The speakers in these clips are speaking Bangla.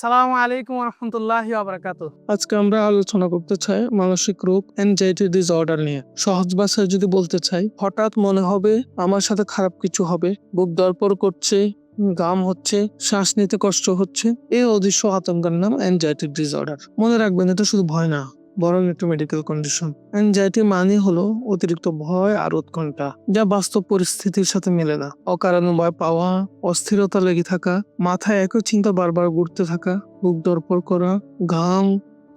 সালাম আলাইকুম রহমতুল্লাহ আবরাকাত আজকে আমরা আলোচনা করতে চাই মানসিক রোগ অ্যাংজাইটি ডিসঅর্ডার নিয়ে। সহজ ভাষায় যদি বলতে চাই, হঠাৎ মনে হবে আমার সাথে খারাপ কিছু হবে, বুক দরপর করছে গাম হচ্ছে, শ্বাস নিতে কষ্ট হচ্ছে, এই অদৃশ্য আতঙ্কের নাম অ্যাংজাইটি ডিসঅর্ডার মনে রাখবেন, এটা শুধু ভয় না। বরং একটু মেডিকেল কন্ডিশন অ্যাংজাইটি মানে হলো অতিরিক্ত ভয় আর উৎকণ্ঠা, যা বাস্তব পরিস্থিতির সাথে মেলে না। অকারণে ভয় পাওয়া, অস্থিরতা লেগে থাকা, মাথায় একই চিন্তা বারবার ঘুরতে থাকা, বুক দরপর করা, ঘাম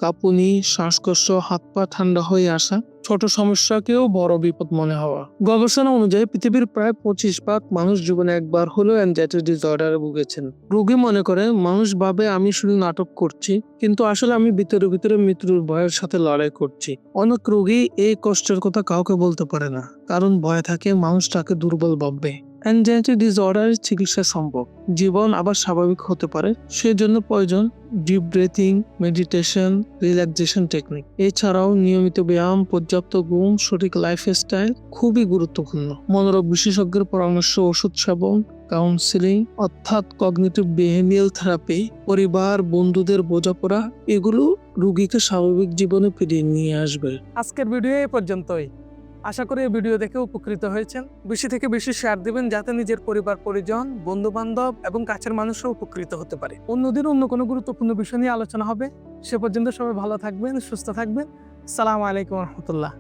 কাঁপুনি শ্বাসকষ্ট হাত পা ঠান্ডা হয়ে আসা ছোট সমস্যাকেও বড় বিপদ মনে হওয়া। গবেষণা অনুযায়ী পৃথিবীর প্রায় পঁচিশ ভাগ মানুষ জীবনে একবার হলেও অ্যাংজাইটি ডিসঅর্ডারে ভুগেছেন। রোগী মনে করে, মানুষ ভাবে আমি শুধু নাটক করছি, কিন্তু আসলে আমি ভিতরে ভিতরে মৃত্যুর ভয়ের সাথে লড়াই করছি। অনেক রোগী এই কষ্টের কথা কাউকে বলতে পারে না, কারণ ভয় থাকে মানুষ তাকে দুর্বল ভাববে। অ্যাংজাইটি ডিসঅর্ডারের চিকিৎসা সম্ভব। জীবন আবার স্বাভাবিক হতে পারে। সেজন্য প্রয়োজন deep breathing meditation relaxation technique এছাড়াও নিয়মিত ব্যায়াম, পর্যাপ্ত ঘুম, সঠিক লাইফস্টাইল খুবই গুরুত্বপূর্ণ। মনোরোগ বিশেষজ্ঞের পরামর্শ, ওষুধ সেবন কাউন্সিলিং অর্থাৎ কগনিটিভ বিহেভিয়ার থেরাপি পরিবার, বন্ধুদের বোঝাপড়া, এগুলো রুগীকে স্বাভাবিক জীবনে ফিরিয়ে নিয়ে আসবে। আজকের ভিডিও এই পর্যন্তই। আশা করি এই ভিডিও দেখে উপকৃত হয়েছেন। বেশি থেকে বেশি শেয়ার দিবেন যাতে নিজের পরিবার, পরিজন বন্ধু বান্ধব এবং কাছের মানুষও উপকৃত হতে পারে। অন্যদিন অন্য কোনো গুরুত্বপূর্ণ বিষয় নিয়ে আলোচনা হবে। সে পর্যন্ত সবাই ভালো থাকবেন, সুস্থ থাকবেন। সালাম আলাইকুম রহমতুল্লাহ।